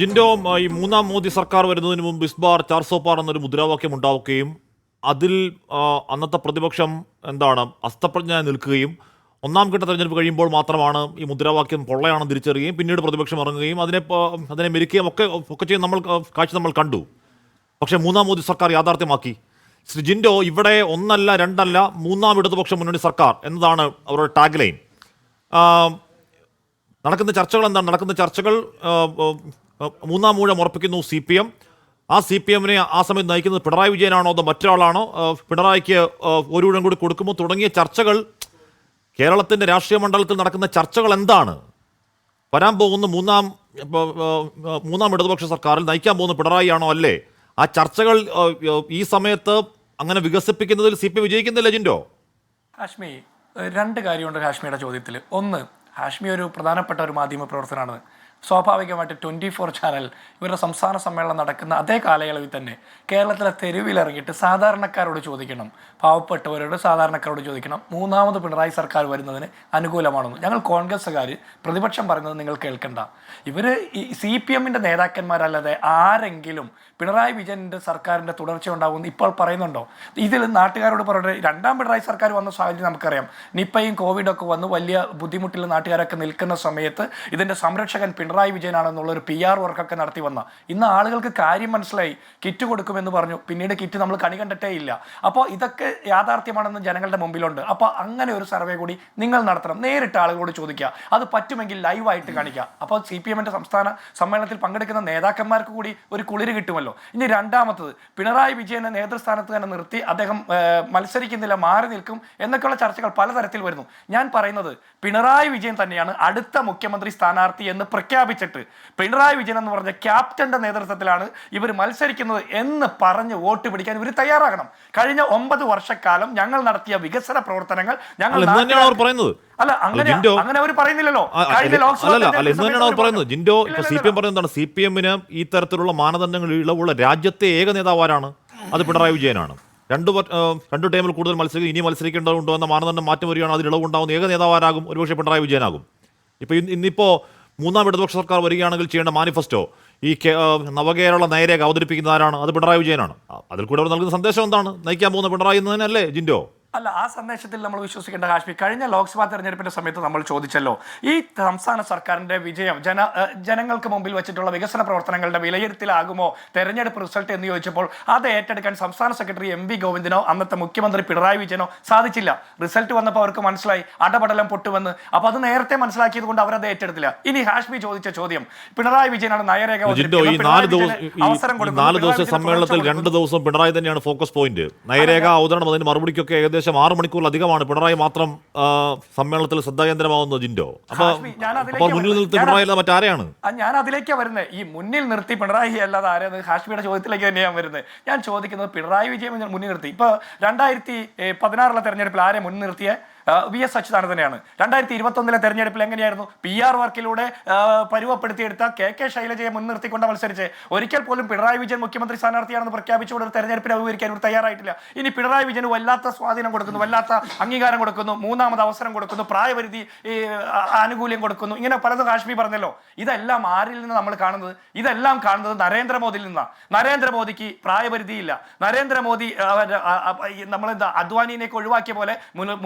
ജിൻഡോ ഈ മൂന്നാം മോദി സർക്കാർ വരുന്നതിന് മുമ്പ് ഇസ്ബാർ ചാർസോപ്പാർ എന്നൊരു മുദ്രാവാക്യം ഉണ്ടാവുകയും അതിൽ അന്നത്തെ പ്രതിപക്ഷം എന്താണ് അസ്തപ്രജ്ഞ നിൽക്കുകയും ഒന്നാം ഘട്ട തെരഞ്ഞെടുപ്പ് കഴിയുമ്പോൾ മാത്രമാണ് ഈ മുദ്രാവാക്യം പൊള്ളയാണെന്ന് തിരിച്ചറിയുകയും പിന്നീട് പ്രതിപക്ഷം ഇറങ്ങുകയും അതിനെ അതിനെ മെരുക്കുകയും ഒക്കെ ഒക്കെ ചെയ്യും നമ്മൾ കാഴ്ച നമ്മൾ കണ്ടു. പക്ഷേ മൂന്നാം മോദി സർക്കാർ യാഥാർത്ഥ്യമാക്കി. ശ്രീ ജിൻഡോ ഇവിടെ ഒന്നല്ല രണ്ടല്ല മൂന്നാം ഇടതുപക്ഷ മുന്നണി സർക്കാർ എന്നതാണ് അവരുടെ ടാഗ് ലൈൻ നടക്കുന്ന ചർച്ചകൾ എന്താണ്? നടക്കുന്ന ചർച്ചകൾ മൂന്നാം മൂഴം ഉറപ്പിക്കുന്നു സി പി എം ആ സി പി എമ്മിനെ ആ സമയത്ത് നയിക്കുന്നത് പിണറായി വിജയനാണോ അതോ മറ്റൊരാളാണോ? പിണറായിക്ക് ആ, ഒരു ഊഴം കൂടി കൊടുക്കുമോ? തുടങ്ങിയ ചർച്ചകൾ കേരളത്തിന്റെ രാഷ്ട്രീയ മണ്ഡലത്തിൽ നടക്കുന്ന ചർച്ചകൾ എന്താണ്? വരാൻ പോകുന്ന മൂന്നാം മൂന്നാം ഇടതുപക്ഷ സർക്കാരിൽ നയിക്കാൻ പോകുന്ന പിണറായി ആണോ അല്ലേ? ആ ചർച്ചകൾ ഈ സമയത്ത് അങ്ങനെ വികസിപ്പിക്കുന്നതിൽ സി പി വിജയിക്കുന്നില്ല ജിൻഡോ? ഹാഷ്മി രണ്ട് കാര്യമുണ്ട് ഹാഷ്മിയുടെ ചോദ്യത്തിൽ ഒന്ന് ഹാഷ്മി ഒരു പ്രധാനപ്പെട്ട ഒരു മാധ്യമ പ്രവർത്തനമാണ് സ്വാഭാവികമായിട്ട് ട്വന്റി ഫോർ ചാനൽ ഇവരുടെ സംസ്ഥാന സമ്മേളനം നടക്കുന്ന അതേ കാലയളവിൽ തന്നെ കേരളത്തിലെ തെരുവിലിറങ്ങിയിട്ട് സാധാരണക്കാരോട് ചോദിക്കണം. പാവപ്പെട്ടവരോട് സാധാരണക്കാരോട് ചോദിക്കണം. മൂന്നാമത് പിണറായി സർക്കാർ വരുന്നതിന് അനുകൂലമാണെന്ന്. ഞങ്ങൾ കോൺഗ്രസ്സുകാർ പ്രതിപക്ഷം പറയുന്നത് നിങ്ങൾ കേൾക്കണ്ട. ഇവർ ഈ സി പി എമ്മിന്റെ നേതാക്കന്മാരല്ലാതെ ആരെങ്കിലും പിണറായി വിജയന്റെ സർക്കാരിന്റെ തുടർച്ച ഉണ്ടാകുമെന്ന് ഇപ്പോൾ പറയുന്നുണ്ടോ? ഇതിൽ നാട്ടുകാരോട് പറയട്ടെ രണ്ടാം പിണറായി സർക്കാർ വന്ന സാഹചര്യം നമുക്കറിയാം. നിപ്പയും കോവിഡൊക്കെ വന്ന് വലിയ ബുദ്ധിമുട്ടിൽ നാട്ടുകാരൊക്കെ നിൽക്കുന്ന സമയത്ത് ഇതിന്റെ സംരക്ഷകൻ പിണറായി വിജയനാണെന്നുള്ള ഒരു പി ആർ വർക്കൊക്കെ നടത്തി വന്ന. ഇന്ന് ആളുകൾക്ക് കാര്യം മനസ്സിലായി. കിറ്റ് കൊടുക്കുമെന്ന് പറഞ്ഞു. പിന്നീട് കിറ്റ് നമ്മൾ കണി കണ്ടിട്ടേ ഇല്ല. അപ്പോൾ ഇതൊക്കെ യാഥാർത്ഥ്യമാണെന്ന് ജനങ്ങളുടെ മുമ്പിലുണ്ട്. അപ്പോൾ അങ്ങനെ ഒരു സർവേ കൂടി നിങ്ങൾ നടത്തണം. നേരിട്ട് ആളുകളോട് ചോദിക്കുക. അത് പറ്റുമെങ്കിൽ ലൈവായിട്ട് കാണിക്കുക. അപ്പോൾ സി പി എമ്മിന്റെ സംസ്ഥാന സമ്മേളനത്തിൽ പങ്കെടുക്കുന്ന നേതാക്കന്മാർക്ക് കൂടി ഒരു കുളിര് കിട്ടുമല്ലോ. ഇനി രണ്ടാമത്തത് പിണറായി വിജയനെ നേതൃസ്ഥാനത്ത് തന്നെ നിർത്തി അദ്ദേഹം മത്സരിക്കുന്നില്ല മാറി നിൽക്കും എന്നൊക്കെയുള്ള ചർച്ചകൾ പലതരത്തിൽ വരുന്നു. ഞാൻ പറയുന്നത് പിണറായി വിജയൻ തന്നെയാണ് അടുത്ത മുഖ്യമന്ത്രി സ്ഥാനാർത്ഥി എന്ന് പ്രഖ്യാപിച്ചിട്ട് പിണറായി വിജയൻ എന്ന് പറഞ്ഞ ക്യാപ്റ്റന്റെ നേതൃത്വത്തിലാണ് ഇവർ മത്സരിക്കുന്നത് എന്ന് പറഞ്ഞ് വോട്ട് പിടിക്കാൻ ഇവർ തയ്യാറാകണം. കഴിഞ്ഞ ഒമ്പത് വർഷക്കാലം ഞങ്ങൾ നടത്തിയ വികസന പ്രവർത്തനങ്ങൾ ഞങ്ങൾ അല്ല, അങ്ങനെ അങ്ങനെ അവർ പറയുന്നില്ലല്ലോ. കഴിഞ്ഞ പറയുന്നത്. ജിൻഡോ സി പി എം പറയുന്നത് സി പി എമ്മിന് ഈ തരത്തിലുള്ള മാനദണ്ഡങ്ങൾ ഇളവുള്ള രാജ്യത്തെ ഏക നേതാവ് ആരാണ്? അത് പിണറായി വിജയനാണ്. രണ്ട് രണ്ട് ടൈമിൽ കൂടുതൽ മത്സരിക്കും ഇനി മത്സരിക്കേണ്ടതുണ്ടോ എന്ന മാനദണ്ഡം മാറ്റം വരികയാണ്. അതിൽ ഇളവുണ്ടാകുന്ന ഏക നേതാവാരാകും ഒരുപക്ഷെ പിണറായി വിജയനാകും. ഇപ്പോൾ ഇന്നിപ്പോൾ ഇന്നിപ്പോ മൂന്നാം ഇടതുപക്ഷ സർക്കാർ വരികയാണെങ്കിൽ ചെയ്യേണ്ട മാനിഫെസ്റ്റോ ഈ നവകേരള നയരേഖ അവതരിപ്പിക്കുന്ന ആരാണ്? അത് പിണറായി വിജയനാണ്. അതിൽ കൂടെ അവർ നൽകുന്ന സന്ദേശം എന്താണ്? നയിക്കാൻ പോകുന്ന പിണറായി എന്ന് തന്നെയല്ലേ ജിൻഡോ? അല്ല ആ സന്ദേശത്തിൽ നമ്മൾ വിശ്വസിക്കേണ്ട ഹാഷ്മി കഴിഞ്ഞ ലോക്സഭാ തെരഞ്ഞെടുപ്പിന്റെ സമയത്ത് നമ്മൾ ചോദിച്ചല്ലോ ഈ സംസ്ഥാന സർക്കാരിന്റെ വിജയം ജന ജനങ്ങൾക്ക് മുമ്പിൽ വെച്ചിട്ടുള്ള വികസന പ്രവർത്തനങ്ങളുടെ വിലയിരുത്തലാകുമോ തെരഞ്ഞെടുപ്പ് റിസൾട്ട് എന്ന് ചോദിച്ചപ്പോൾ അത് ഏറ്റെടുക്കാൻ സംസ്ഥാന സെക്രട്ടറി എം വി ഗോവിന്ദനോ അന്നത്തെ മുഖ്യമന്ത്രി പിണറായി വിജയനോ സാധിച്ചില്ല. റിസൾട്ട് വന്നപ്പോൾ അവർക്ക് മനസ്സിലായി അടപടലം പൊട്ടുവെന്ന് അപ്പോൾ അത് നേരത്തെ മനസ്സിലാക്കിയത് കൊണ്ട് അവരത് ഏറ്റെടുത്തില്ല. ഇനി ഹാഷ്മി ചോദിച്ച ചോദ്യം പിണറായി വിജയനാണ് നയരേഖ അവസരം കൊടുക്കുന്നത് സമ്മേളനത്തിൽ രണ്ട് ദിവസം പിണറായി തന്നെയാണ് ഫോക്കസ് പോയിന്റ്. നയരേഖ അവതരണം അതിന് മറുപടിക്കൊക്കെ ഏകദേശം ആറ് മണിക്കൂറിലധികമാണ് പിണറായി മാത്രം സമ്മേളനത്തിൽ ശ്രദ്ധാകേന്ദ്രമാവുന്നത് ജിൻഡോ. അപ്പോൾ മുന്നിൽ നിർത്തി പിണറായി അല്ലാതെ മറ്റാരെയാണ്? ഞാൻ അതിലേക്കാണ് വരുന്നത്. ഈ മുന്നിൽ നിർത്തി പിണറായി അല്ലാതെ ആരെന്ന് ഹാഷ്മിയുടെ ചോദ്യത്തിലേക്ക് തന്നെയാണ് വരുന്നത്. ഞാൻ ചോദിക്കുന്നത് പിണറായി വിജയം മുന്നിൽ നിർത്തി. ഇപ്പൊ രണ്ടായിരത്തി പതിനാറിലെ തെരഞ്ഞെടുപ്പിൽ ആരെ മുൻ നിർത്തിയ? ആ, വി എസ് അച്യുതാനന്ദൻ തന്നെയാണ്. രണ്ടായിരത്തി ഇരുപത്തി ഒന്നിലെ തെരഞ്ഞെടുപ്പിൽ എങ്ങനെയായിരുന്നു? പി ആർ വർക്കിലൂടെ പരുവപ്പെടുത്തിയെടുത്ത കെ കെ ശൈലജയെ മുൻനിർത്തിക്കൊണ്ട് മത്സരിച്ച്. ഒരിക്കൽ പോലും പിണറായി വിജയൻ മുഖ്യമന്ത്രി സ്ഥാനാർത്ഥിയാണെന്ന് പ്രഖ്യാപിച്ചുകൊണ്ട് ഒരു തെരഞ്ഞെടുപ്പിനെ അഭിമുഖീകരിക്കാൻ ഇവർ തയ്യാറായിട്ടില്ല. ഇനി പിണറായി വിജയന് വല്ലാത്ത സ്വാധീനം കൊടുക്കുന്നു വല്ലാത്ത അംഗീകാരം കൊടുക്കുന്നു മൂന്നാമത് അവസരം കൊടുക്കുന്നു പ്രായപരിധി ആനുകൂല്യം കൊടുക്കുന്നു. ഇങ്ങനെ പലതും കാശ്മീർ പറഞ്ഞല്ലോ. ഇതെല്ലാം ആരിൽ നിന്ന് നമ്മൾ കാണുന്നത്? ഇതെല്ലാം കാണുന്നത് നരേന്ദ്രമോദിയിൽ നിന്നാണ് നരേന്ദ്രമോദിക്ക് പ്രായപരിധിയില്ല. നരേന്ദ്രമോദി നമ്മളെന്താ അദ്വാനിനെയൊക്കെ ഒഴിവാക്കിയ പോലെ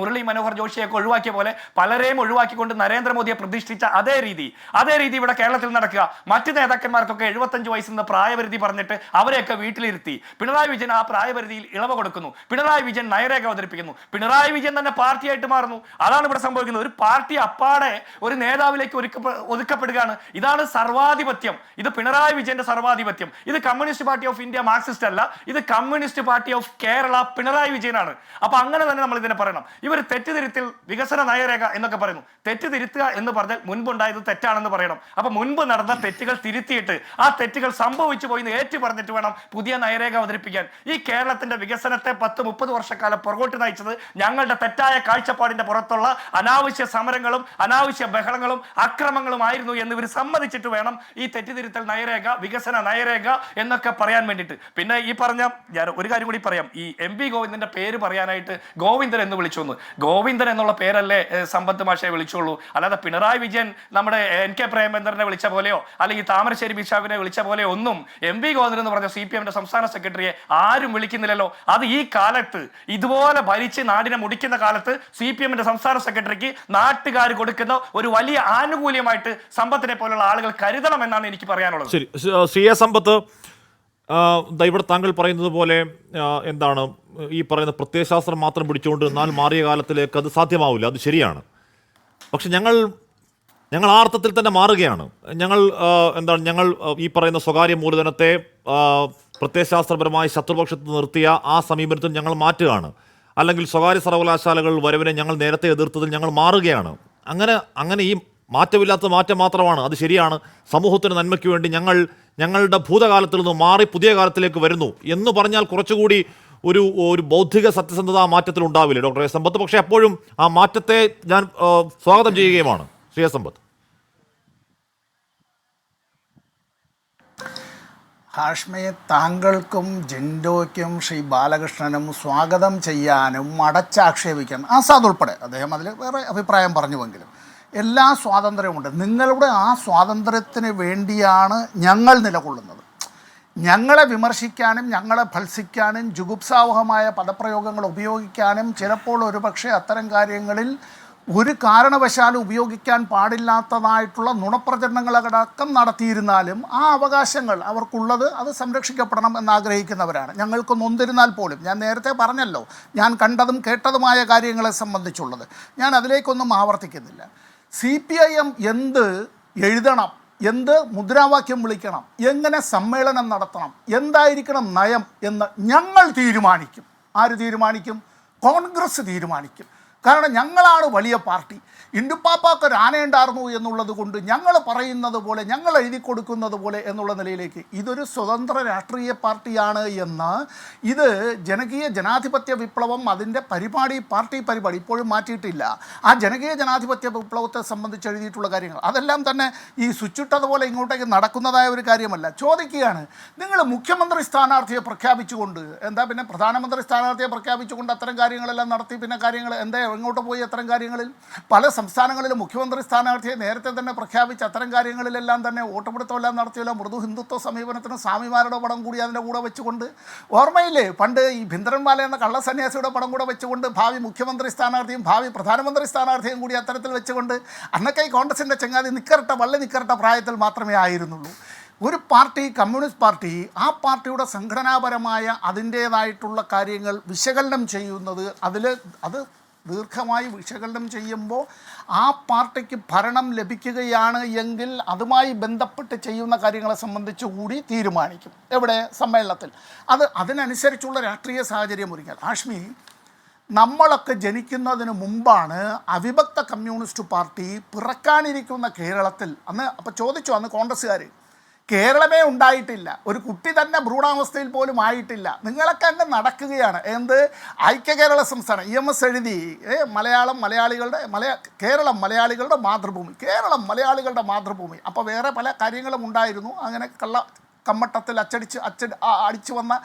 മുരളി മനോഹർ ജോഷിയൊക്കെ ഒഴിവാക്കിയ പോലെ പലരെയും ഒഴിവാക്കിക്കൊണ്ട് നരേന്ദ്രമോദിയെ പ്രതിഷ്ഠിച്ച അതേ രീതി. അതേ രീതി ഇവിടെ കേരളത്തിൽ നടക്കുക. മറ്റ് നേതാക്കന്മാർക്കൊക്കെ എഴുപത്തഞ്ച് വയസ്സിൽ നിന്ന് പ്രായപരിധി പറഞ്ഞിട്ട് അവരെയൊക്കെ വീട്ടിലിരുത്തി. പിണറായി വിജയൻ ആ പ്രായപരിധിയിൽ ഇളവ് കൊടുക്കുന്നു. പിണറായി വിജയൻ നയരേഖ അവതരിപ്പിക്കുന്നു. പിണറായി വിജയൻ തന്നെ പാർട്ടിയായിട്ട് മാറുന്നു. അതാണ് ഇവിടെ സംഭവിക്കുന്നത്. ഒരു പാർട്ടി അപ്പാടെ ഒരു നേതാവിലേക്ക് ഒരുക്ക ഒതുക്കപ്പെടുകയാണ്. ഇതാണ് സർവാധിപത്യം. ഇത് പിണറായി വിജയന്റെ സർവാധിപത്യം. ഇത് communist party of India marxist അല്ല. ഇത് communist party of Kerala Pinarayi വിജയനാണ്. അപ്പൊ അങ്ങനെ തന്നെ നമ്മൾ ഇതിനെ പറയണം. ഇവർ തെറ്റുതിരുത്തിൽ വികസന നയരേഖ എന്നൊക്കെ പറയുന്നു. തെറ്റ് തിരുത്തുക എന്ന് പറഞ്ഞാൽ മുൻപുണ്ടായത് തെറ്റാണെന്ന് പറയണം. അപ്പൊ മുൻപ് നടന്ന തെറ്റുകൾ തിരുത്തിയിട്ട് ആ തെറ്റുകൾ സംഭവിച്ചു പോയി ഏറ്റു പറഞ്ഞിട്ട് വേണം പുതിയ നയരേഖ അവതരിപ്പിക്കാൻ. ഈ കേരളത്തിന്റെ വികസനത്തെ പത്ത് മുപ്പത് വർഷക്കാലം പുറകോട്ട് നയിച്ചത് ഞങ്ങളുടെ തെറ്റായ കാഴ്ചപ്പാടിന്റെ പുറത്തുള്ള അനാവശ്യ സമരങ്ങളും അനാവശ്യ ബഹളങ്ങളും അക്രമങ്ങളും ആയിരുന്നു എന്ന് ഇവർ സമ്മതിച്ചിട്ട് വേണം ഈ തെറ്റിതിരുത്തൽ നയരേഖ വികസന നയരേഖ എന്നൊക്കെ പറയാൻ വേണ്ടിയിട്ട്. പിന്നെ ഈ പറഞ്ഞ ഞാൻ ഒരു കാര്യം കൂടി പറയാം. ഈ എം ഗോവിന്ദന്റെ പേര് പറയാനായിട്ട് ഗോവിന്ദൻ എന്ന് വിളിച്ചു ഗോവിന്ദൻ അരവിന്ദൻ എന്നുള്ള പേരല്ലേ സമ്പത്ത് മാഷയെ വിളിച്ചുള്ളൂ. അല്ലാതെ പിണറായി വിജയൻ നമ്മുടെ എൻ കെ പ്രേമചന്ദ്രനെ വിളിച്ച പോലെയോ അല്ലെങ്കിൽ താമരശ്ശേരി ബിഷാവിനെ വിളിച്ച പോലെയോ ഒന്നും എം വി ഗോവിന്ദൻ എന്ന് പറഞ്ഞ സി പി എമ്മിന്റെ സംസ്ഥാന സെക്രട്ടറിയെ ആരും വിളിക്കുന്നില്ലല്ലോ. അത് ഈ കാലത്ത് ഇതുപോലെ ഭരിച്ച് നാടിനെ മുടിക്കുന്ന കാലത്ത് സി പി എമ്മിന്റെ സംസ്ഥാന സെക്രട്ടറിക്ക് നാട്ടുകാർ കൊടുക്കുന്ന ഒരു വലിയ ആനുകൂല്യമായിട്ട് സമ്പത്തിനെ പോലുള്ള ആളുകൾ കരുതണം എന്നാണ് എനിക്ക് പറയാനുള്ളത്. ശരി. സ- എ സമ്പത്ത് ഇവിടെ താങ്കൾ പറയുന്നത് പോലെ എന്താണ് ഈ പറയുന്ന പ്രത്യയശാസ്ത്രം മാത്രം പിടിച്ചുകൊണ്ട് എന്നാൽ മാറിയ കാലത്തിലേക്ക് അത് സാധ്യമാവില്ല. അത് ശരിയാണ്. പക്ഷെ ഞങ്ങൾ ഞങ്ങൾ ആ അർത്ഥത്തിൽ തന്നെ മാറുകയാണ്. ഞങ്ങൾ എന്താണ് ഞങ്ങൾ ഈ പറയുന്ന സ്വകാര്യ മൂലധനത്തെ പ്രത്യയശാസ്ത്രപരമായി ശത്രുപക്ഷത്ത് നിർത്തിയ ആ സമീപനത്തിൽ ഞങ്ങൾ മാറ്റുകയാണ്. അല്ലെങ്കിൽ സ്വകാര്യ സർവകലാശാലകൾ വരവിനെ ഞങ്ങൾ നേരത്തെ എതിർത്തതിൽ ഞങ്ങൾ മാറുകയാണ്. അങ്ങനെ അങ്ങനെ ഈ മാറ്റമില്ലാത്ത മാറ്റം മാത്രമാണ്. അത് ശരിയാണ്. സമൂഹത്തിന് നന്മയ്ക്ക് വേണ്ടി ഞങ്ങൾ ഞങ്ങളുടെ ഭൂതകാലത്തിൽ നിന്ന് മാറി പുതിയ കാലത്തിലേക്ക് വരുന്നു എന്ന് പറഞ്ഞാൽ കുറച്ചുകൂടി ഒരു ഒരു ബൗദ്ധിക സത്യസന്ധത ആ മാറ്റത്തിൽ ഉണ്ടാവില്ല? Doctor S Sampath. പക്ഷേ എപ്പോഴും ആ മാറ്റത്തെ ഞാൻ സ്വാഗതം ചെയ്യുകയുമാണ്. ശ്രീ എസ് സമ്പത്ത്. ഹാഷ്മയെ താങ്കൾക്കും ജിൻഡോയ്ക്കും ശ്രീ ബാലകൃഷ്ണനും സ്വാഗതം ചെയ്യാനും അടച്ചാക്ഷേപിക്കാനും ആസാദ് ഉൾപ്പെടെ അദ്ദേഹം അതിൽ വേറെ അഭിപ്രായം പറഞ്ഞുവെങ്കിലും എല്ലാ സ്വാതന്ത്ര്യമുണ്ട് നിങ്ങളുടെ ആ സ്വാതന്ത്ര്യത്തിന് വേണ്ടിയാണ് ഞങ്ങൾ നിലകൊള്ളുന്നത്. ഞങ്ങളെ വിമർശിക്കാനും ഞങ്ങളെ ഭത്സിക്കാനും ജുഗുപ്സാവഹമായ പദപ്രയോഗങ്ങൾ ഉപയോഗിക്കാനും ചിലപ്പോൾ ഒരുപക്ഷെ അത്തരം കാര്യങ്ങളിൽ ഒരു കാരണവശാലും ഉപയോഗിക്കാൻ പാടില്ലാത്തതായിട്ടുള്ള നുണപ്രചരണങ്ങളടക്കം നടത്തിയിരുന്നാലും ആ അവകാശങ്ങൾ അവർക്കുള്ളത് അത് സംരക്ഷിക്കപ്പെടണം എന്നാഗ്രഹിക്കുന്നവരാണ്. ഞങ്ങൾക്ക് നൊന്തിരുന്നാൽ പോലും ഞാൻ നേരത്തെ പറഞ്ഞല്ലോ ഞാൻ കണ്ടതും കേട്ടതുമായ കാര്യങ്ങളെ സംബന്ധിച്ചുള്ളത്. ഞാൻ അതിലേക്കൊന്നും ആവർത്തിക്കുന്നില്ല. സി പി ഐ എം എന്ത് എഴുതണം? എന്ത് മുദ്രാവാക്യം വിളിക്കണം? എങ്ങനെ സമ്മേളനം നടത്തണം? എന്തായിരിക്കണം നയം എന്ന് ഞങ്ങൾ തീരുമാനിക്കും. ആര് തീരുമാനിക്കും? കോൺഗ്രസ് തീരുമാനിക്കും. കാരണം ഞങ്ങളാണ് വലിയ പാർട്ടി. ഇണ്ടുപ്പാപ്പാക്ക് ഒരു ആനയുണ്ടായിരുന്നു എന്നുള്ളത് കൊണ്ട് ഞങ്ങൾ പറയുന്നത് പോലെ ഞങ്ങൾ എഴുതി കൊടുക്കുന്നത് പോലെ എന്നുള്ള നിലയിലേക്ക് ഇതൊരു സ്വതന്ത്ര രാഷ്ട്രീയ പാർട്ടിയാണ് എന്ന് ഇത് ജനകീയ ജനാധിപത്യ വിപ്ലവം അതിന്റെ പരിപാടി പാർട്ടി പരിപാടി ഇപ്പോഴും മാറ്റിയിട്ടില്ല. ആ ജനകീയ ജനാധിപത്യ വിപ്ലവത്തെ സംബന്ധിച്ച് എഴുതിയിട്ടുള്ള കാര്യങ്ങൾ. അതെല്ലാം തന്നെ ഈ സ്വിച്ചിട്ടതുപോലെ ഇങ്ങോട്ടേക്ക് നടക്കുന്നതായ ഒരു കാര്യമല്ല. ചോദിക്കുകയാണ് നിങ്ങൾ മുഖ്യമന്ത്രി സ്ഥാനാർത്ഥിയെ പ്രഖ്യാപിച്ചുകൊണ്ട് എന്താ പിന്നെ പ്രധാനമന്ത്രി സ്ഥാനാർത്ഥിയെ പ്രഖ്യാപിച്ചുകൊണ്ട് അത്തരം കാര്യങ്ങളെല്ലാം നടത്തി പിന്നെ കാര്യങ്ങൾ എന്താ എങ്ങോട്ട് പോയി അത്തരം കാര്യങ്ങളിൽ. പല സംസ്ഥാനങ്ങളിലും മുഖ്യമന്ത്രി സ്ഥാനാർത്ഥിയെ നേരത്തെ തന്നെ പ്രഖ്യാപിച്ച് അത്തരം കാര്യങ്ങളിലെല്ലാം തന്നെ വോട്ടുപിടുത്തമെല്ലാം നടത്തിയല്ലോ. മൃദു ഹിന്ദുത്വ സമീപനത്തിന് സ്വാമിമാരുടെ പടം കൂടി അതിന്റെ കൂടെ വെച്ചുകൊണ്ട്. ഓർമ്മയില്ലേ? പണ്ട് ഈ ഭിന്ദ്രൻമാല എന്ന കള്ളസന്യാസിയുടെ പടം കൂടെ വെച്ചുകൊണ്ട് ഭാവി മുഖ്യമന്ത്രി സ്ഥാനാർത്ഥിയും ഭാവി പ്രധാനമന്ത്രി സ്ഥാനാർത്ഥിയും കൂടി അത്തരത്തിൽ വെച്ചുകൊണ്ട് അന്നൊക്കെ ഈ കോൺഗ്രസിന്റെ ചങ്ങാതി നിക്കരട്ട വള്ളി നിക്കരട്ട പ്രായത്തിൽ മാത്രമേ ആയിരുന്നുള്ളൂ. ഒരു പാർട്ടി കമ്മ്യൂണിസ്റ്റ് പാർട്ടി ആ പാർട്ടിയുടെ സംഘടനാപരമായ അതിന്റേതായിട്ടുള്ള കാര്യങ്ങൾ വിശകലനം ചെയ്യുന്നത് അതിൽ അത് ദീർഘമായി വിശകലനം ചെയ്യുമ്പോൾ ആ പാർട്ടിക്ക് ഭരണം ലഭിക്കുകയാണ് എങ്കിൽ അതുമായി ബന്ധപ്പെട്ട് ചെയ്യുന്ന കാര്യങ്ങളെ സംബന്ധിച്ച് കൂടി തീരുമാനിക്കും. എവിടെ? സമ്മേളനത്തിൽ. അത് അതിനനുസരിച്ചുള്ള രാഷ്ട്രീയ സാഹചര്യം ഒരുങ്ങിയാൽ ആഷ്മി നമ്മളൊക്കെ ജനിക്കുന്നതിന് മുമ്പാണ് അവിഭക്ത കമ്മ്യൂണിസ്റ്റ് പാർട്ടി പിറക്കാനിരിക്കുന്ന കേരളത്തിൽ അന്ന് അപ്പോൾ ചോദിച്ചു അന്ന് കോൺഗ്രസ്സുകാർ കേരളമേ ഉണ്ടായിട്ടില്ല. ഒരു കുട്ടി തന്നെ ഭ്രൂണാവസ്ഥയിൽ പോലും ആയിട്ടില്ല. നിങ്ങളൊക്കെ അങ്ങ് നടക്കുകയാണ്. എന്ത്? ഐക്യ കേരള സംസ്ഥാനം ഇ എം എസ് എഴുതി. മലയാളം മലയാളികളുടെ മലയാ കേരളം മലയാളികളുടെ മാതൃഭൂമി. കേരളം മലയാളികളുടെ മാതൃഭൂമി. അപ്പോൾ വേറെ പല കാര്യങ്ങളും ഉണ്ടായിരുന്നു. അങ്ങനെ കള്ള കമ്മട്ടത്തിൽ അച്ചടിച്ച് അച്ചടി ആ- അടിച്ചു വന്ന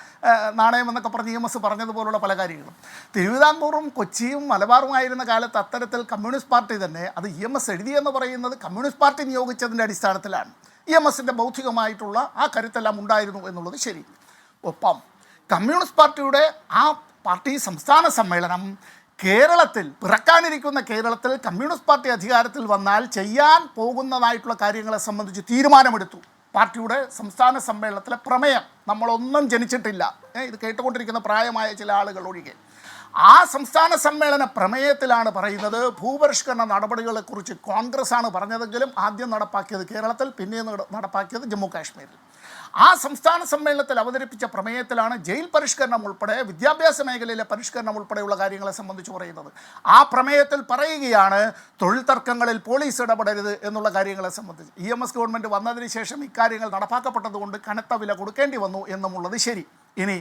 നാണയം എന്നൊക്കെ പറഞ്ഞ് ഇ എം എസ് പറഞ്ഞതുപോലുള്ള പല കാര്യങ്ങളും. തിരുവിതാംകൂറും കൊച്ചിയും മലബാറുമായിരുന്ന കാലത്ത് അത്തരത്തിൽ കമ്മ്യൂണിസ്റ്റ് പാർട്ടി തന്നെ അത് ഇ എം എസ് എഴുതിയെന്ന് പറയുന്നത് കമ്മ്യൂണിസ്റ്റ് പാർട്ടി നിയോഗിച്ചതിന്റെ അടിസ്ഥാനത്തിലാണ്. ഇ എം എസിന്റെ ബൗദ്ധികമായിട്ടുള്ള ആ കരുത്തെല്ലാം ഉണ്ടായിരുന്നു എന്നുള്ളത് ശരി. ഒപ്പം കമ്മ്യൂണിസ്റ്റ് പാർട്ടിയുടെ ആ പാർട്ടി സംസ്ഥാന സമ്മേളനം കേരളത്തിൽ പിറക്കാനിരിക്കുന്ന കേരളത്തിൽ കമ്മ്യൂണിസ്റ്റ് പാർട്ടി അധികാരത്തിൽ വന്നാൽ ചെയ്യാൻ പോകുന്നതായിട്ടുള്ള കാര്യങ്ങളെ സംബന്ധിച്ച് തീരുമാനമെടുത്തു. പാർട്ടിയുടെ സംസ്ഥാന സമ്മേളനത്തിലെ പ്രമേയം നമ്മളൊന്നും ജനിച്ചിട്ടില്ല. ഇത് കേട്ടുകൊണ്ടിരിക്കുന്ന പ്രായമായ ചില ആളുകൾ ഒഴികെ. ആ സംസ്ഥാന സമ്മേളന പ്രമേയത്തിലാണ് പറയുന്നത്. ഭൂപരിഷ്കരണ നടപടികളെക്കുറിച്ച് കോൺഗ്രസ് ആണ് പറഞ്ഞതെങ്കിലും ആദ്യം നടപ്പാക്കിയത് കേരളത്തിൽ പിന്നെ നടപ്പാക്കിയത് ജമ്മു കാശ്മീരിൽ ആ സംസ്ഥാന സമ്മേളനത്തിൽ അവതരിപ്പിച്ച പ്രമേയത്തിലാണ് ജയിൽ പരിഷ്കരണം ഉൾപ്പെടെ വിദ്യാഭ്യാസ മേഖലയിലെ പരിഷ്കരണം ഉൾപ്പെടെയുള്ള കാര്യങ്ങളെ സംബന്ധിച്ച് പറയുന്നത്. ആ പ്രമേയത്തിൽ പറയുകയാണ് തൊഴിൽ തർക്കങ്ങളിൽ പോലീസ് ഇടപെടരുത് എന്നുള്ള കാര്യങ്ങളെ സംബന്ധിച്ച്. ഇ എം എസ് ഗവൺമെന്റ് വന്നതിന് ശേഷം ഇക്കാര്യങ്ങൾ നടപ്പാക്കപ്പെട്ടതുകൊണ്ട് കനത്ത വില കൊടുക്കേണ്ടി വന്നു എന്നുമുള്ളത് ശരി. ഇനി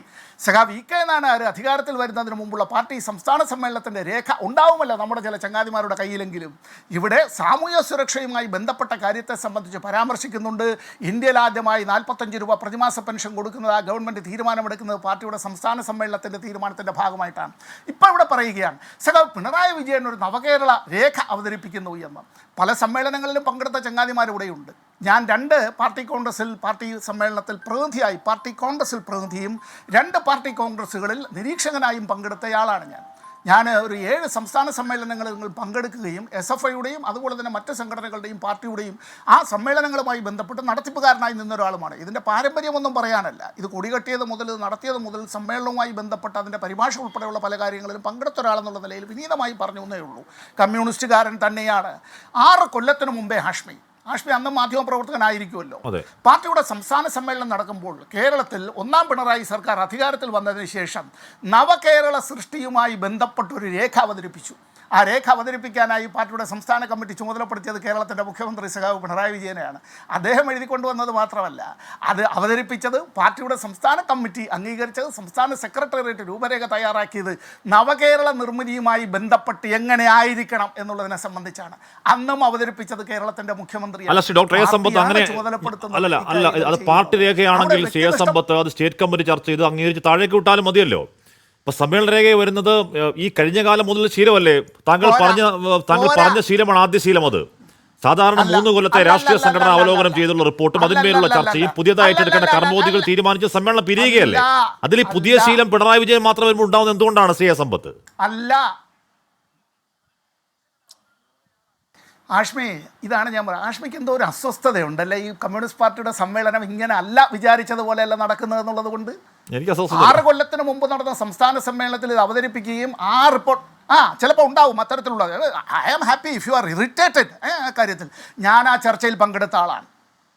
സഖാബ് ഇ കെ നാനാർ അധികാരത്തിൽ വരുന്നതിന് മുമ്പുള്ള പാർട്ടി സംസ്ഥാന സമ്മേളനത്തിന്റെ രേഖ ഉണ്ടാവുമല്ലോ നമ്മുടെ ചില ചങ്ങാതിമാരുടെ കയ്യിലെങ്കിലും. ഇവിടെ സാമൂഹ്യ സുരക്ഷയുമായി ബന്ധപ്പെട്ട കാര്യത്തെ സംബന്ധിച്ച് പരാമർശിക്കുന്നുണ്ട്. ഇന്ത്യയിൽ ആദ്യമായി നാൽപ്പത്തഞ്ച് രൂപ പ്രതിമാസ പെൻഷൻ കൊടുക്കുന്നത് ആ ഗവൺമെന്റ് തീരുമാനമെടുക്കുന്നത് പാർട്ടിയുടെ സംസ്ഥാന സമ്മേളനത്തിന്റെ തീരുമാനത്തിന്റെ ഭാഗമായിട്ടാണ്. ഇപ്പോൾ ഇവിടെ പറയുകയാണ് സഖാവ് പിണറായി വിജയൻ ഒരു നവകേരള രേഖ അവതരിപ്പിക്കുന്നു എന്ന്. പല സമ്മേളനങ്ങളിലും പങ്കെടുത്ത ചങ്ങാതിമാരിവിടെയുണ്ട്. ഞാൻ രണ്ട് പാർട്ടി കോൺഗ്രസിൽ പാർട്ടി സമ്മേളനത്തിൽ പ്രതിനിധിയായി പാർട്ടി കോൺഗ്രസിൽ പ്രതിനിധിയും രണ്ട് പാർട്ടി കോൺഗ്രസ്സുകളിൽ നിരീക്ഷകനായും പങ്കെടുത്തയാളാണ് ഞാൻ. ഞാൻ ഒരു ഏഴ് സംസ്ഥാന സമ്മേളനങ്ങളിൽ പങ്കെടുക്കുകയും എസ് എഫ് ഐയുടെയും അതുപോലെ തന്നെ മറ്റ് സംഘടനകളുടെയും പാർട്ടിയുടെയും ആ സമ്മേളനങ്ങളുമായി ബന്ധപ്പെട്ട് നടത്തിപ്പുകാരനായി നിന്ന ഒരാളുമാണ് ഇതിന്റെ പാരമ്പര്യമൊന്നും പറയാനല്ല. ഇത് കൊടികെട്ടിയത് മുതൽ നടത്തിയത് മുതൽ സമ്മേളനവുമായി ബന്ധപ്പെട്ട് അതിന്റെ പരിഭാഷ ഉൾപ്പെടെയുള്ള പല കാര്യങ്ങളിലും പങ്കെടുത്ത ഒരാളെന്നുള്ള നിലയിൽ വിനീതമായി പറഞ്ഞു എന്നേ ഉള്ളൂ. കമ്മ്യൂണിസ്റ്റുകാരൻ തന്നെയാണ്. ആറ് കൊല്ലത്തിനു മുമ്പേ ഹാഷ്മി. ഹാഷ്മി അന്ന് മാധ്യമ പ്രവർത്തകനായിരിക്കുമല്ലോ. പാർട്ടിയുടെ സംസ്ഥാന സമ്മേളനം നടക്കുമ്പോൾ കേരളത്തിൽ ഒന്നാം പിണറായി സർക്കാർ അധികാരത്തിൽ വന്നതിന് ശേഷം നവകേരള സൃഷ്ടിയുമായി ബന്ധപ്പെട്ടൊരു രേഖ അവതരിപ്പിച്ചു. ആ രേഖ അവതരിപ്പിക്കാനായി പാർട്ടിയുടെ സംസ്ഥാന കമ്മിറ്റി ചുമതലപ്പെടുത്തിയത് കേരളത്തിന്റെ മുഖ്യമന്ത്രി സഖാവ് പിണറായി വിജയനെയാണ്. അദ്ദേഹം എഴുതിക്കൊണ്ടുവന്നത് മാത്രമല്ല അത് അവതരിപ്പിച്ചത് പാർട്ടിയുടെ സംസ്ഥാന കമ്മിറ്റി അംഗീകരിച്ചത് സംസ്ഥാന സെക്രട്ടേറിയറ്റ് രൂപരേഖ തയ്യാറാക്കിയത് നവകേരള നിർമ്മിതിയുമായി ബന്ധപ്പെട്ട് എങ്ങനെ ആയിരിക്കണം എന്നുള്ളതിനെ സംബന്ധിച്ചാണ്. അന്നും അവതരിപ്പിച്ചത് കേരളത്തിന്റെ മുഖ്യമന്ത്രി അല്ല അല്ല അത് പാർട്ടി രേഖയാണെങ്കിൽ സമ്പത്ത് അത് സ്റ്റേറ്റ് കമ്മിറ്റി ചർച്ച ചെയ്ത് അംഗീകരിച്ച് താഴേക്ക് വിട്ടാലും മതിയല്ലോ? ഇപ്പൊ സമ്മേളന രേഖ വരുന്നത് ഈ കഴിഞ്ഞ കാലം മുതൽ ശീലമല്ലേ? താങ്കൾ പറഞ്ഞ താങ്കൾ പറഞ്ഞ ശീലമാണ് ആദ്യ ശീലം അത്. സാധാരണ മൂന്ന് കൊല്ലത്തെ രാഷ്ട്രീയ സംഘടന അവലോകനം ചെയ്തുള്ള റിപ്പോർട്ടും അതിന്മേലുള്ള ചർച്ചയും പുതിയതായിട്ട് എടുക്കേണ്ട കർമ്മോദികൾ തീരുമാനിച്ച തീരുമാനിച്ച് സമ്മേളനം പിരിയുകയല്ലേ? അതിൽ ഈ പുതിയ ശീലം പിണറായി വിജയൻ മാത്രം വരുമ്പോൾ ഉണ്ടാവുന്നത് എന്തുകൊണ്ടാണ് സി എ സമ്പത്ത്? അല്ല. ആഷ്മി ഇതാണ് ഞാൻ പറയുന്നത്. ആഷ്മിക്ക് എന്തോ ഒരു അസ്വസ്ഥതയുണ്ടല്ലേ? ഈ കമ്മ്യൂണിസ്റ്റ് പാർട്ടിയുടെ സമ്മേളനം ഇങ്ങനെ അല്ല വിചാരിച്ചതുപോലെയല്ല നടക്കുന്നത് എന്നുള്ളത് കൊണ്ട്? ആറ് കൊല്ലത്തിന് മുമ്പ് നടന്ന സംസ്ഥാന സമ്മേളനത്തിൽ ഇത് അവതരിപ്പിക്കുകയും ആ റിപ്പോർട്ട് ആ ചിലപ്പോൾ ഉണ്ടാവും അത്തരത്തിലുള്ള I am happy if you are irritated ആ കാര്യത്തിൽ. ഞാൻ ആ ചർച്ചയിൽ പങ്കെടുത്ത ആളാണ്.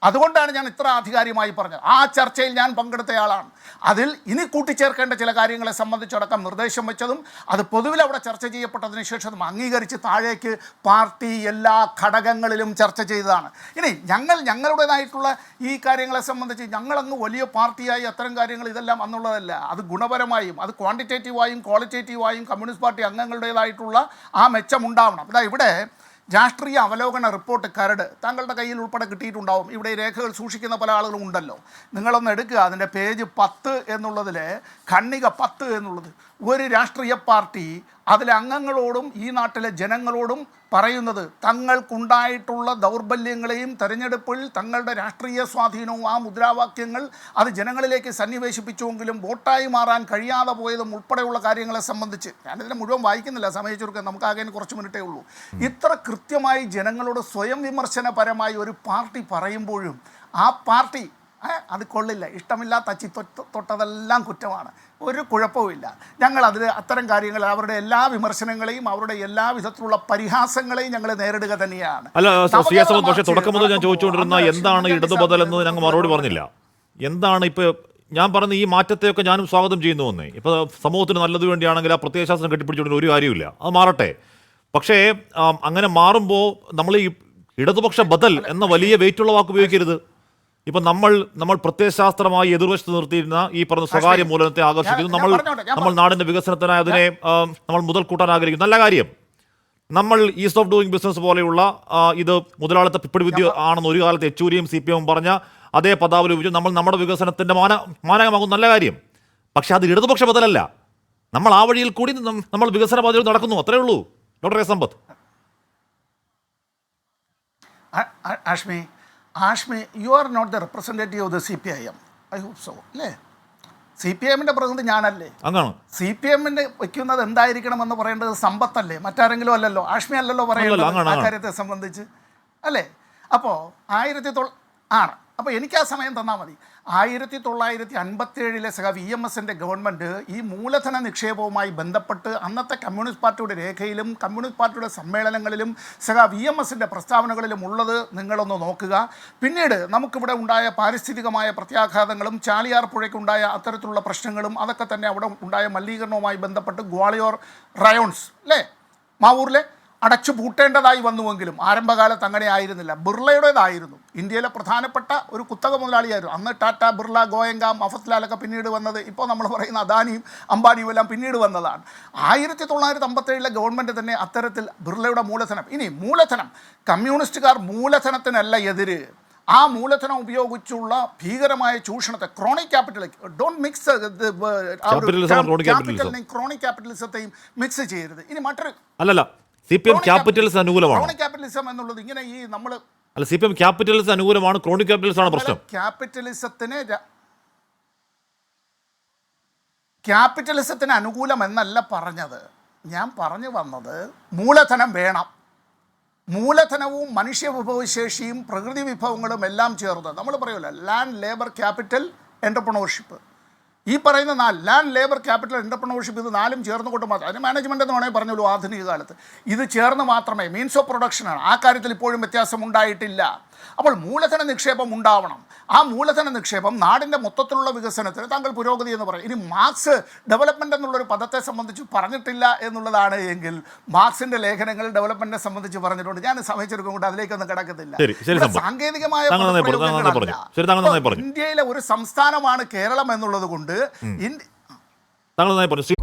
അതുകൊണ്ടാണ് ഞാൻ ഇത്ര ആധികാരികമായി പറഞ്ഞത്. ആ ചർച്ചയിൽ ഞാൻ പങ്കെടുത്തയാളാണ് അതിൽ ഇനി കൂട്ടിച്ചേർക്കേണ്ട ചില കാര്യങ്ങളെ സംബന്ധിച്ചടക്കം നിർദ്ദേശം വെച്ചതും അത് പൊതുവിൽ അവിടെ ചർച്ച ചെയ്യപ്പെട്ടതിന് ശേഷം അംഗീകരിച്ച് താഴേക്ക് പാർട്ടി എല്ലാ ഘടകങ്ങളിലും ചർച്ച ചെയ്തതാണ്. ഇനി ഞങ്ങൾ ഞങ്ങളുടേതായിട്ടുള്ള ഈ കാര്യങ്ങളെ സംബന്ധിച്ച് ഞങ്ങളങ്ങ് വലിയ പാർട്ടിയായി അത്തരം കാര്യങ്ങൾ ഇതെല്ലാം അന്നുള്ളതല്ല. അത് ഗുണപരമായും അത് ക്വാണ്ടിറ്റേറ്റീവായും ക്വാളിറ്റേറ്റീവായും കമ്മ്യൂണിസ്റ്റ് പാർട്ടി അംഗങ്ങളുടേതായിട്ടുള്ള ആ മെച്ചമുണ്ടാവണം. അതാ ഇവിടെ രാഷ്ട്രീയ അവലോകന റിപ്പോർട്ട് കരട് താങ്കളുടെ കയ്യിൽ ഉൾപ്പെടെ കിട്ടിയിട്ടുണ്ടാവും. ഇവിടെ രേഖകൾ സൂക്ഷിക്കുന്ന പല ആളുകളും ഉണ്ടല്ലോ. നിങ്ങളൊന്ന് എടുക്കുക. അതിന്റെ പേജ് പത്ത് എന്നുള്ളതിൽ ഖണ്ണിക പത്ത് എന്നുള്ളത്. ഒരു രാഷ്ട്രീയ പാർട്ടി അതിലെ അംഗങ്ങളോടും ഈ നാട്ടിലെ ജനങ്ങളോടും പറയുന്നത് തങ്ങൾക്കുണ്ടായിട്ടുള്ള ദൗർബല്യങ്ങളെയും തെരഞ്ഞെടുപ്പിൽ തങ്ങളുടെ രാഷ്ട്രീയ സ്വാധീനവും ആ മുദ്രാവാക്യങ്ങൾ അത് ജനങ്ങളിലേക്ക് സന്നിവേശിപ്പിച്ചുവെങ്കിലും വോട്ടായി മാറാൻ കഴിയാതെ പോയതും ഉൾപ്പെടെയുള്ള കാര്യങ്ങളെ സംബന്ധിച്ച് ഞാനിതിനെ മുഴുവൻ വായിക്കുന്നില്ല സമയ ചുരുക്കം. നമുക്ക് കുറച്ച് മിനിറ്റേ ഉള്ളൂ. ഇത്ര കൃത്യമായി ജനങ്ങളോട് സ്വയം വിമർശനപരമായി ഒരു പാർട്ടി പറയുമ്പോഴും ആ പാർട്ടി അത് കൊള്ളില്ല. ഇഷ്ടമില്ലാത്ത അച്ചി തൊട്ട് തൊട്ടതെല്ലാം കുറ്റമാണ്. ഒരു കുഴപ്പവുമില്ല ഞങ്ങൾ അതിൽ അത്തരം കാര്യങ്ങൾ അവരുടെ എല്ലാ വിമർശനങ്ങളെയും അവരുടെ എല്ലാ വിധത്തിലുള്ള പരിഹാസങ്ങളെയും ഞങ്ങൾ നേരിടുക തന്നെയാണ്. അല്ല തുടക്കം മുതൽ ഞാൻ ചോദിച്ചുകൊണ്ടിരുന്ന എന്താണ് ഇടതുബദൽ ഇടതു ബദൽ എന്ന് ഞങ്ങൾ മറുപടി പറഞ്ഞില്ല. എന്താണ് ഇപ്പോൾ ഞാൻ പറഞ്ഞ ഈ മാറ്റത്തെയൊക്കെ ഞാനും സ്വാഗതം ചെയ്യുന്നു എന്നേ ഇപ്പൊ സമൂഹത്തിന് നല്ലത് വേണ്ടിയാണെങ്കിൽ ആ പ്രത്യയശാസ്ത്രം കെട്ടിപ്പിടിച്ചുകൊണ്ട് ഒരു കാര്യമില്ല അത് മാറട്ടെ. പക്ഷേ അങ്ങനെ മാറുമ്പോൾ നമ്മൾ ഈ ഇടതുപക്ഷ ബദൽ എന്ന വലിയ വെയിറ്റുള്ള വാക്ക് ഉപയോഗിക്കരുത്. ഇപ്പൊ നമ്മൾ നമ്മൾ പ്രത്യയശാസ്ത്രമായി എതിർവശത്ത് നിർത്തിയിരുന്ന ഈ പറഞ്ഞ സ്വകാര്യ മൂലനത്തെ ആകർഷിക്കുന്നു. നമ്മൾ നമ്മൾ നാടിന്റെ വികസനത്തിനായി അതിനെ നമ്മൾ മുതൽ കൂട്ടാൻ ആഗ്രഹിക്കുന്നു. നല്ല കാര്യം. നമ്മൾ ഈസ് ഓഫ് ഡൂയിങ് ബിസിനസ് പോലെയുള്ള ഇത് മുതലാളിത്ത പിപ്പിടി വിദ്യ ആണെന്ന് ഒരു കാലത്ത് യെച്ചൂരിയും സി പി എമ്മും പറഞ്ഞ അതേ പദാവലി നമ്മൾ നമ്മുടെ വികസനത്തിന്റെ മാന മാനകമാകും നല്ല കാര്യം. പക്ഷെ അത് ഇടതുപക്ഷ ബദലല്ല. നമ്മൾ ആ വഴിയിൽ കൂടി നമ്മൾ വികസന പാതയിൽ നടക്കുന്നു. അത്രേ ഉള്ളൂ. ഡോക്ടർ എ സമ്പത്ത് ആഷ്മി Ashmi you are not the representative of the C P I M I hope so അല്ലേ? സി പി എമ്മിന്റെ പ്രതിനിധി ഞാനല്ലേ? സി പി എമ്മിന് വയ്ക്കുന്നത് എന്തായിരിക്കണം എന്ന് പറയേണ്ടത് സമ്പത്തല്ലേ? മറ്റാരെങ്കിലും അല്ലല്ലോ? ആഷ്മി അല്ലല്ലോ പറയുന്നത് ആ കാര്യത്തെ സംബന്ധിച്ച് അല്ലേ? അപ്പോൾ ആയിരത്തി തൊള്ള ആണ്. അപ്പോൾ എനിക്ക് ആ സമയം തന്നാൽ മതി. ആയിരത്തി തൊള്ളായിരത്തി അൻപത്തി ഏഴിലെ സഹ വി എം എസിന്റെ ഗവൺമെന്റ് ഈ മൂലധന നിക്ഷേപവുമായി ബന്ധപ്പെട്ട് അന്നത്തെ കമ്മ്യൂണിസ്റ്റ് പാർട്ടിയുടെ രേഖയിലും കമ്മ്യൂണിസ്റ്റ് പാർട്ടിയുടെ സമ്മേളനങ്ങളിലും സഹ വി എം എസിന്റെ പ്രസ്താവനകളിലും ഉള്ളത് നിങ്ങളൊന്ന് നോക്കുക. പിന്നീട് നമുക്കിവിടെ ഉണ്ടായ പാരിസ്ഥിതികമായ പ്രത്യാഘാതങ്ങളും ചാലിയാർ പുഴയ്ക്കുണ്ടായ അത്തരത്തിലുള്ള പ്രശ്നങ്ങളും അതൊക്കെ തന്നെ അവിടെ ഉണ്ടായ മലിനീകരണവുമായി ബന്ധപ്പെട്ട് ഗ്വാളിയോർ റയോൺസ് അല്ലേ? മാവൂരിലെ അടച്ചു പൂട്ടേണ്ടതായി വന്നുവെങ്കിലും ആരംഭകാലത്ത് അങ്ങനെ ആയിരുന്നില്ല. ബിർളയുടേതായിരുന്നു. ഇന്ത്യയിലെ പ്രധാനപ്പെട്ട ഒരു കുത്തക മുതലാളിയായിരുന്നു. അന്ന് ടാറ്റ ബിർള ഗോയങ്ക മഫത്ലാലൊക്കെ പിന്നീട് വന്നത് ഇപ്പോൾ നമ്മൾ പറയുന്ന അദാനിയും അംബാനിയും എല്ലാം പിന്നീട് വന്നതാണ്. ആയിരത്തി തൊള്ളായിരത്തി അമ്പത്തേഴിലെ ഗവൺമെന്റ് തന്നെ അത്തരത്തിൽ ബിർളയുടെ മൂലധനം ഇനി മൂലധനം കമ്മ്യൂണിസ്റ്റുകാർ മൂലധനത്തിനല്ല എതിര്. ആ മൂലധനം ഉപയോഗിച്ചുള്ള ഭീകരമായ ചൂഷണത്തെ ക്രോണിക് ക്യാപിറ്റൽ ഡോണ്ട് മിക്സ് ക്യാപിറ്റലിനെയും. ക്രോണിക് ക്യാപിറ്റലിസത്തെയും മിക്സ് ചെയ്യരുത്. ഇനി മറ്റൊരു അല്ലല്ല. സി പി എം ക്യാപിറ്റൽസ് അനുകൂലമാണ്? ക്യാപിറ്റലിസം എന്നുള്ളത് ഇങ്ങനെ ഈ നമ്മൾ അല്ല സി പി എം ക്യാപിറ്റലിസം അനുകൂലമാണ്? ക്രോണിക് ക്യാപിറ്റലിസം ആണ് പ്രശ്നം? ക്യാപിറ്റലിസത്തിന് ക്യാപിറ്റലിസത്തിന് അനുകൂലം എന്നല്ല പറഞ്ഞത്. ഞാൻ പറഞ്ഞു വന്നത് മൂലധനം വേണം. മൂലധനവും മനുഷ്യ വിഭവശേഷിയും പ്രകൃതി വിഭവങ്ങളും എല്ലാം ചേർന്ന്. നമ്മൾ പറയുമല്ലോ ലാൻഡ് ലേബർ ക്യാപിറ്റൽ എന്റർപ്രണർഷിപ്പ് ഈ പറയുന്ന നാല് ലാൻഡ് ലേബർ ക്യാപിറ്റൽ എന്റർപ്രണർഷിപ്പ് ഇത് നാലും ചേർന്ന് കൊണ്ട് മാത്രം അതിന് മാനേജ്മെന്റ് എന്ന് വേണമെങ്കിൽ പറഞ്ഞോളൂ ആധുനിക കാലത്ത്. ഇത് ചേർന്ന് മാത്രമേ മീൻസ് ഓഫ് പ്രൊഡക്ഷനാണ് ആ കാര്യത്തിൽ ഇപ്പോഴും വ്യത്യാസം ഉണ്ടായിട്ടില്ല. അപ്പോൾ മൂലധന നിക്ഷേപം ഉണ്ടാവണം. ആ മൂലധന നിക്ഷേപം നാടിന്റെ മൊത്തത്തിലുള്ള വികസനത്തിന് താങ്കൾ പുരോഗതി എന്ന് പറയും. ഇനി മാർക്സ് ഡെവലപ്മെന്റ് എന്നുള്ളൊരു പദത്തെ സംബന്ധിച്ച് പറഞ്ഞിട്ടില്ല എന്നുള്ളതാണ് എങ്കിൽ മാർക്സിന്റെ ലേഖനങ്ങൾ ഡെവലപ്മെന്റിനെ സംബന്ധിച്ച് പറഞ്ഞിട്ടുണ്ട്. ഞാൻ സമയച്ചെടുക്കും കൊണ്ട് അതിലേക്കൊന്നും കിടക്കത്തില്ല. സാങ്കേതികമായ. ഇന്ത്യയിലെ ഒരു സംസ്ഥാനമാണ് കേരളം എന്നുള്ളത് കൊണ്ട് ഇന്ത്യ താങ്കൾ പറഞ്ഞു.